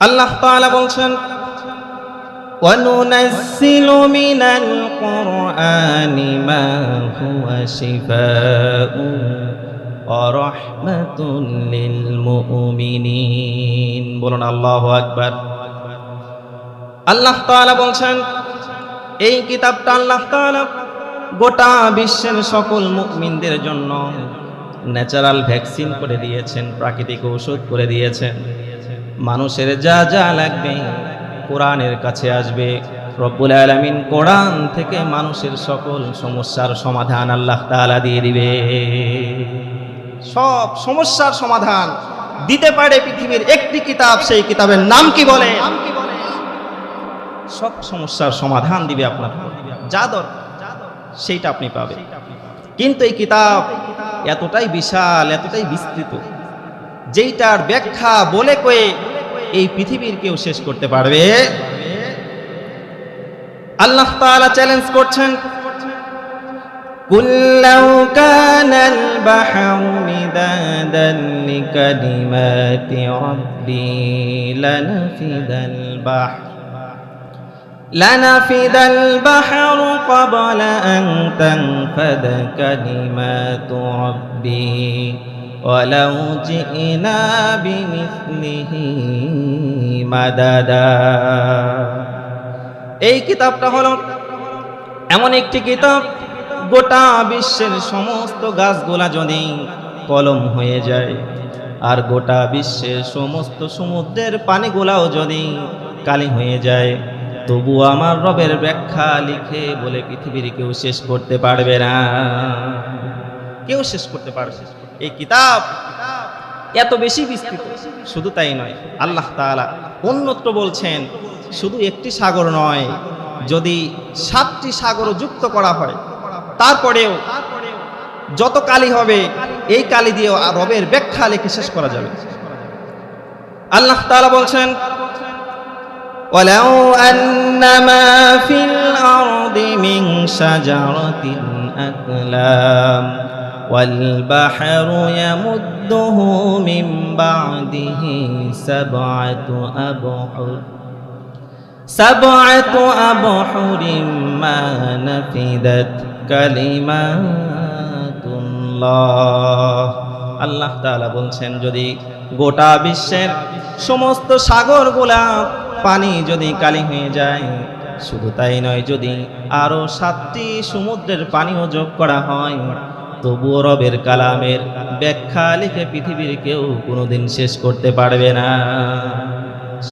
আল্লাহ তাআলা বলছেন وننزل من القرآن ما هو شفاء ورحمة للمؤمنين বলুন আল্লাহু আকবার আল্লাহ তাআলা বলছেন এই কিতাবটা আল্লাহ তাআলা গোটা বিশ্বের সকল মুমিনদের জন্য ন্যাচারাল ভ্যাকসিন করে দিয়েছেন প্রাকৃতিক ঔষধ করে দিয়েছেন মানুষের যা যা লাগবে কোরআনের কাছে আসবে। রব্বুল আলামিন কোরআন থেকে মানুষের সকল সমস্যার সমাধান আল্লাহ তাআলা দিয়ে দিবে। সব সমস্যার সমাধান দিতে পারে পৃথিবীর একটি কিতাব, সেই কিতাবের নাম কি বলে? সব সমস্যার সমাধান দিবে আপনার। যা দরকার, সেইটা আপনি পাবেন। কিন্তু এই কিতাব এতটাই বিশাল, এতটাই বিস্তৃত, যেইটার ব্যাখ্যা বলে কয়ে এই পৃথিবীর কেউ শেষ করতে পারবে আল্লাহ তাআলা চ্যালেঞ্জ করছেন قل لو كان البحر مدادا لكلمات ربي لنفد البحر لنفد البحر قبل أن تنفد كلمات ربي ولو جئنا بمثله مددا এই কিতাবটা হলো এমন একটি কিতাব গোটা বিশ্বের সমস্ত গাছগুলা যদি কলম হয়ে যায় আর গোটা বিশ্বের সমস্ত সমুদ্রের পানিগুলাও যদি কালি হয়ে যায় তবু আমার রবের ব্যাখ্যা লিখে বলে পৃথিবীর কেউ শেষ করতে পারবে না কেউ শেষ করতে পারবে এই কিতাব এত বেশি বিস্তৃত। শুধু তাই নয়, আল্লাহ তাআলা অন্যত্র বলছেন, শুধু একটি সাগর নয়, যদি সাতটি সাগর যুক্ত করা হয়, তারপরেও যত কালি হবে, এই কালি দিয়েও রবের ব্যাখ্যা লিখে শেষ করা যাবে আল্লাহ তাআলা বলছেন ولو أن ما في الأرض من شجرة أقلام والبحر يمده من بعده سبعة أبحر سبعة أبحر ما نفدت كلمات الله আল্লাহ তাআলা বলছেন যদি গোটা বিশ্বের সমস্ত সাগরগুলা পানি যদি কালি হয়ে যায়, শুধু তাই নয় যদি আরও সাতটি সমুদ্রের পানিও যোগ করা হয়, তবুও রবের কালামের ব্যাখ্যা লিখে পৃথিবীর কেউ কোনোদিন শেষ করতে পারবে না।